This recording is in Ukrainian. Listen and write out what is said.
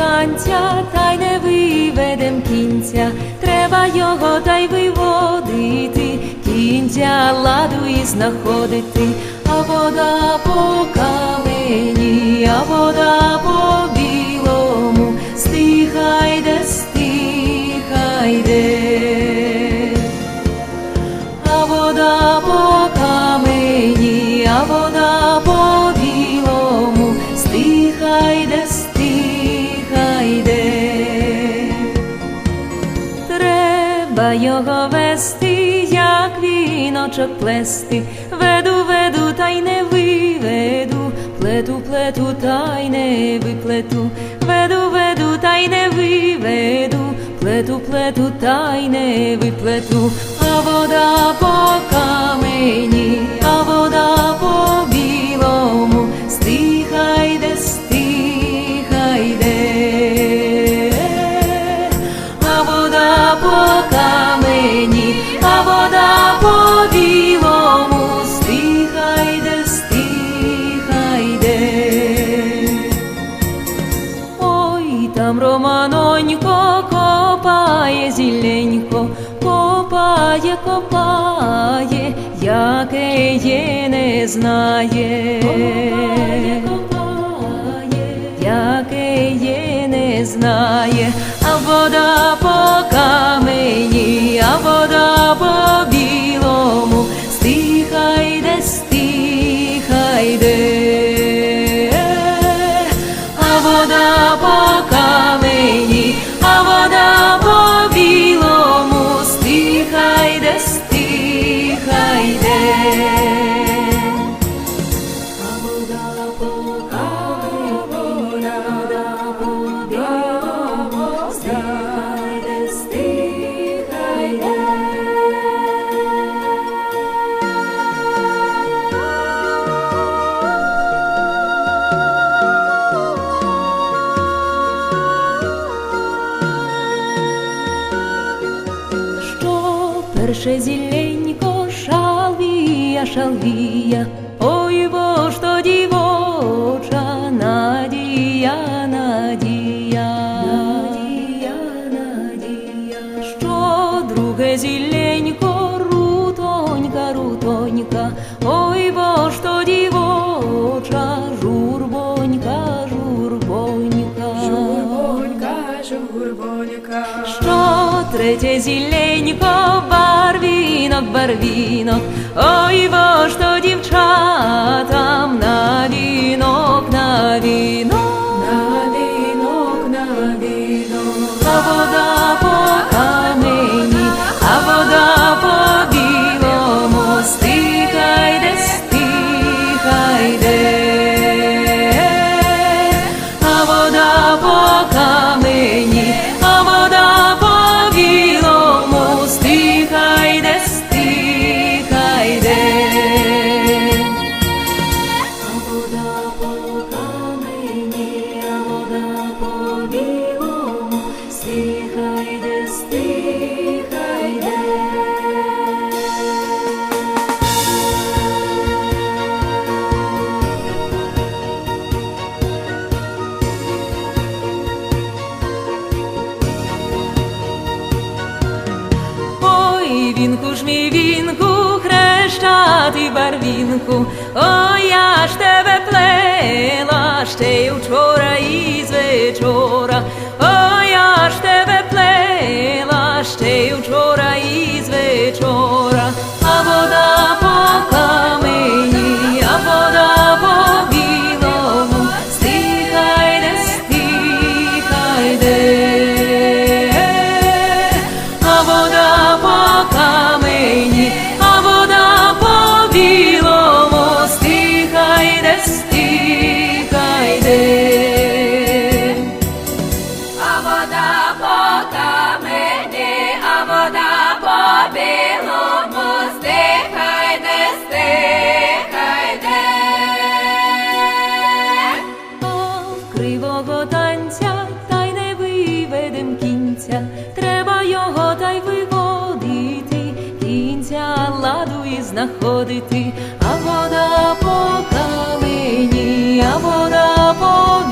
танця, та й не виведем кінця, треба його та й виводити, кінця ладу і знаходити, а вода по камені, а вода по Його вести, як віночок плести, веду, веду, та й не виведу, плету, плету, та й не виплету, веду, веду, та й не виведу, плету, плету, та й не виплету, а вода по камені, Романонько копає зіленько, копає, копає, яке є не знає. Копає, копає, яке є не знає, а вода що зеленько шалвія, шалвія, ой бо ж то дівоча надія, надія, надія, надія, що друге зіленько третє зіленько, барвінок, барвінок, ой, бо ж то дівчатам на вінок, на вінок, вінку ж мій вінку, хрещати барвінку, о я ж тебе плела ще й вчора і з вечора, о я ж тебе плела ще й вчора і знаходити, а вода по калині, а вода по